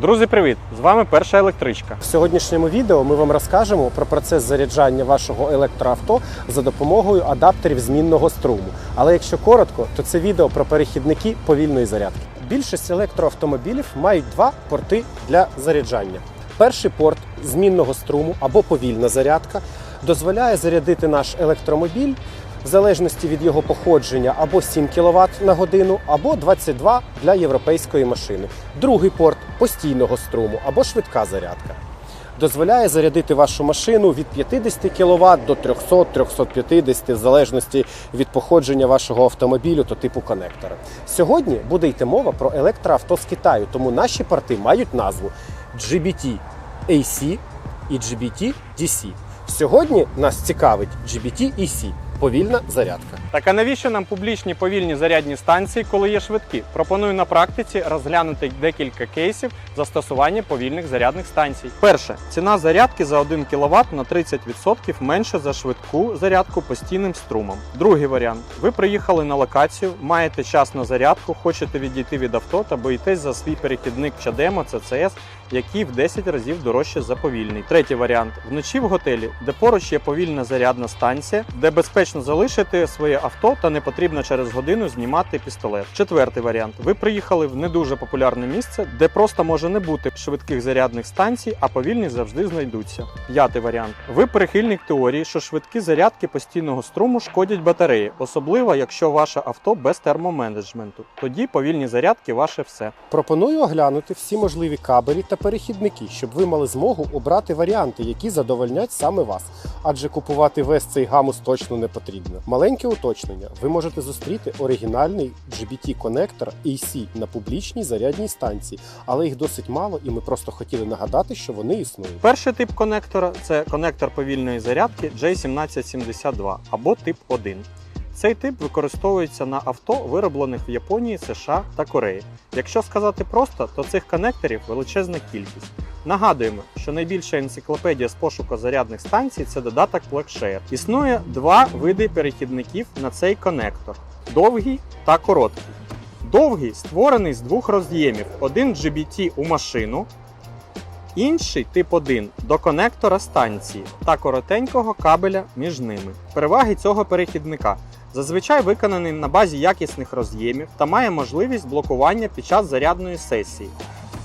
Друзі, привіт! З вами перша електричка. В сьогоднішньому відео ми вам розкажемо про процес заряджання вашого електроавто за допомогою адаптерів змінного струму. Але якщо коротко, то це відео про перехідники повільної зарядки. Більшість електроавтомобілів мають два порти для заряджання. Перший порт змінного струму або повільна зарядка дозволяє зарядити наш електромобіль в залежності від його походження або 7 кВт на годину, або 22 для європейської машини. Другий порт постійного струму або швидка зарядка. Дозволяє зарядити вашу машину від 50 кВт до 300-350 в залежності від походження вашого автомобілю та типу конектора. Сьогодні буде йти мова про електроавто з Китаю, тому наші порти мають назву GBT AC і GBT DC. Сьогодні нас цікавить GBT EC – повільна зарядка. Так а навіщо нам публічні повільні зарядні станції, коли є швидкі? Пропоную на практиці розглянути декілька кейсів застосування повільних зарядних станцій. Перше, ціна зарядки за 1 кВт на 30% менше за швидку зарядку постійним струмом. Другий варіант: ви приїхали на локацію, маєте час на зарядку, хочете відійти від авто та боїтесь за свій перехідник Чадемо CCS, який в 10 разів дорожче за повільний. Третій варіант: вночі в готелі, де поруч є повільна зарядна станція, де безпечно залишити своє авто та не потрібно через годину знімати пістолет. Четвертий варіант: ви приїхали в не дуже популярне місце, де просто може не бути швидких зарядних станцій, а повільні завжди знайдуться. П'ятий варіант: ви прихильник теорії, що швидкі зарядки постійного струму шкодять батареї, особливо якщо ваше авто без термоменеджменту. Тоді повільні зарядки ваше все. Пропоную оглянути всі можливі кабелі та перехідники, щоб ви мали змогу обрати варіанти, які задовольнять саме вас. Адже купувати весь цей гамус точно не потрібно. Маленьке уточнення: ви можете зустріти оригінальний GBT-конектор AC на публічній зарядній станції, але їх досить мало, і ми просто хотіли нагадати, що вони існують. Перший тип конектора це конектор повільної зарядки J1772 або тип 1. Цей тип використовується на авто, вироблених в Японії, США та Кореї. Якщо сказати просто, то цих конекторів величезна кількість. Нагадуємо, що найбільша енциклопедія з пошуку зарядних станцій це додаток PlugShare. Існує два види перехідників на цей конектор: довгий та короткий. Довгий створений з двох роз'ємів: один GBT у машину, Інший тип 1 до конектора станції та коротенького кабеля між ними. Переваги цього перехідника зазвичай виконаний на базі якісних роз'ємів та має можливість блокування під час зарядної сесії.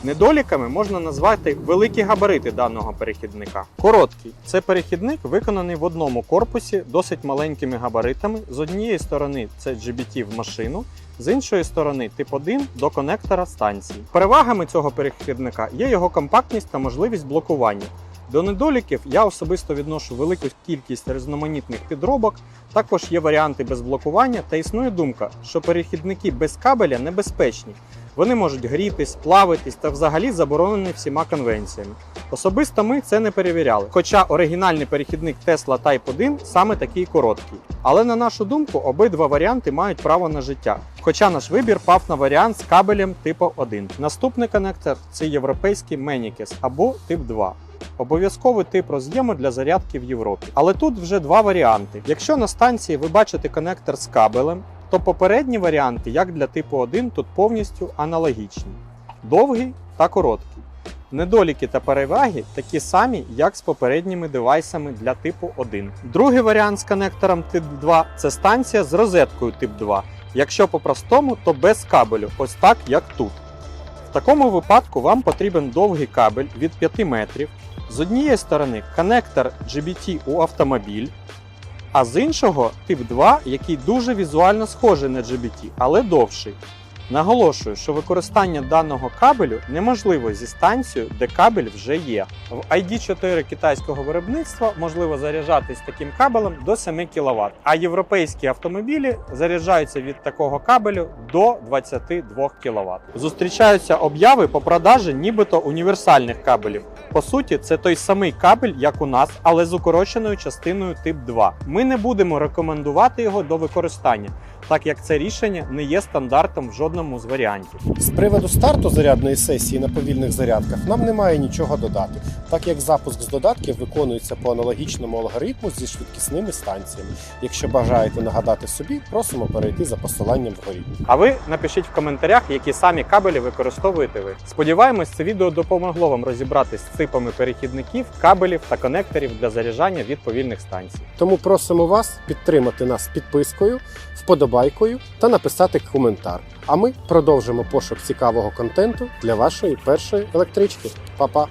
Недоліками можна назвати великі габарити даного перехідника. Короткий це перехідник, виконаний в одному корпусі досить маленькими габаритами. З однієї сторони це GBT в машину, з іншої сторони тип 1 до конектора станції. Перевагами цього перехідника є його компактність та можливість блокування. До недоліків я особисто відношу велику кількість різноманітних підробок. Також є варіанти без блокування, та існує думка, що перехідники без кабеля небезпечні. Вони можуть грітись, плавитись та взагалі заборонені всіма конвенціями. Особисто ми це не перевіряли. Хоча оригінальний перехідник Tesla Type 1 саме такий короткий. Але на нашу думку, обидва варіанти мають право на життя. Хоча наш вибір пав на варіант з кабелем типу 1. Наступний конектор це європейський Menikes або тип 2. Обов'язковий тип роз'єму для зарядки в Європі. Але тут вже два варіанти. Якщо на станції ви бачите конектор з кабелем, то попередні варіанти, як для типу 1, тут повністю аналогічні: довгий та короткий. Недоліки та переваги такі самі, як з попередніми девайсами для типу 1. Другий варіант з конектором тип 2 це станція з розеткою тип 2. Якщо по-простому, то без кабелю, ось так як тут. В такому випадку вам потрібен довгий кабель від 5 метрів. З однієї сторони конектор GBT у автомобіль, а з іншого тип 2, який дуже візуально схожий на GBT, але довший. Наголошую, що використання даного кабелю неможливо зі станцією, де кабель вже є. В ID4 китайського виробництва можливо заряджатись таким кабелем до 7 кВт, а європейські автомобілі заряджаються від такого кабелю до 22 кВт. Зустрічаються обяви по продажі нібито універсальних кабелів. По суті, це той самий кабель, як у нас, але з укороченою частиною тип 2. Ми не будемо рекомендувати його до використання, так як це рішення не є стандартом в жодному з варіантів. З приводу старту зарядної сесії на повільних зарядках нам немає нічого додати, так як запуск з додатків виконується по аналогічному алгоритму зі швидкісними станціями. Якщо бажаєте нагадати собі, просимо перейти за посиланням вгорі. А ви напишіть в коментарях, які самі кабелі використовуєте ви. Сподіваємось, це відео допомогло вам розібратись з типами перехідників, кабелів та конекторів для заряджання від повільних станцій. Тому просимо вас підтримати нас підпискою, вподобайкою та написати коментар. А ми продовжимо пошук цікавого контенту для вашої першої електрички. Па-па!